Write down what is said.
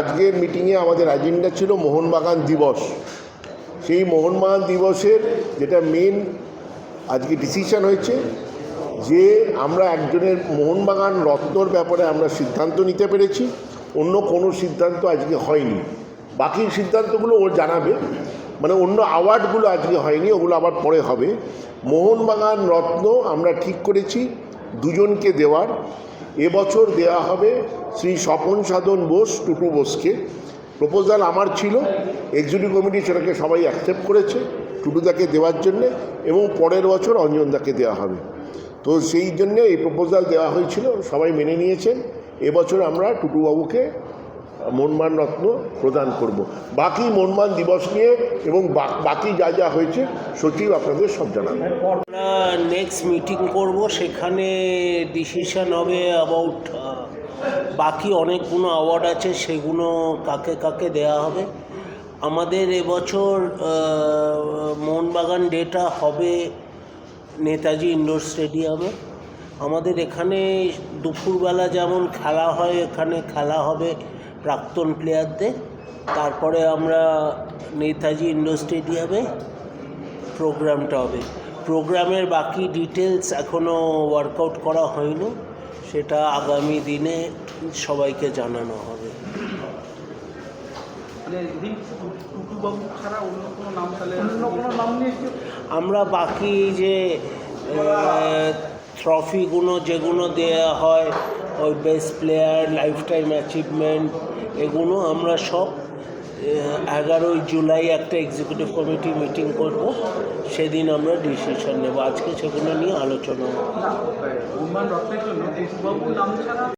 আজকের মিটিংয়ে আমাদের এজেন্ডা ছিল মোহনবাগান দিবস। সেই মোহনবাগান দিবসের যেটা মেন আজকে ডিসিশন হয়েছে, যে আমরা একজনের মোহনবাগান রত্নর ব্যাপারে আমরা সিদ্ধান্ত নিতে পেরেছি, অন্য কোনো সিদ্ধান্ত আজকে হয়নি। বাকি সিদ্ধান্তগুলো ও জানাবে মানে অন্য অ্যাওয়ার্ডগুলো আজকে হয়নি, ওগুলো আবার পরে হবে। মোহনবাগান রত্ন আমরা ঠিক করেছি, দুজনকে দেওয়ার। এবছর দেয়া হবে শ্রী স্বপন সাধন বোস, টুটু বোসকে। প্রপোজাল আমার ছিল এক্সিকিউটিভ কমিটি সেটাকে সবাই অ্যাকসেপ্ট করেছে, টুটুদাকে দেওয়ার জন্যে, এবং পরের বছর অঞ্জনদাকে দেওয়া হবে। তো সেই জন্যে এই প্রপোজাল দেওয়া হয়েছিল, সবাই মেনে নিয়েছেন। এবছর আমরা টুটুবাবুকে মনমান রত্ন প্রদান করব। বাকি মনমান দিবস নিয়ে এবং বাকি যা যা হয়েছে, সচিব আপনাদের সব জানাবেন আমরা নেক্সট মিটিং করব, সেখানে ডিসিশন হবে অ্যাবাউট বাকি অনেকগুলো অ্যাওয়ার্ড আছে, সেগুলো কাকে কাকে দেয়া হবে। আমাদের এবছর মোহনবাগান ডেটা হবে নেতাজি ইন্ডোর স্টেডিয়ামে আমাদের এখানে দুপুরবেলা যেমন খেলা হয় এখানে খেলা হবে প্রাক্তন প্লেয়ারদের তারপরে আমরা নেতাজি ইন্ডোর স্টেডিয়ামে প্রোগ্রামটা হবে। প্রোগ্রামের বাকি ডিটেলস এখনও ওয়ার্কআউট করা হয়নি। সেটা আগামী দিনে সবাইকে জানানো হবে। মানে এদিন টুটুবাবু ছাড়া অন্য কোনো নাম তাহলে অন্য কোনো নাম নিয়ে কি আমরা বাকি যে ট্রফিগুলো যেগুলো দেওয়া হয়, ওই best player lifetime achievement এগুলো আমরা সব এগারোই জুলাই একটা এক্সিকিউটিভ কমিটি মিটিং করব। সেদিন আমরা ডিসিশন নেব। আজকে সেগুলো নিয়ে আলোচনা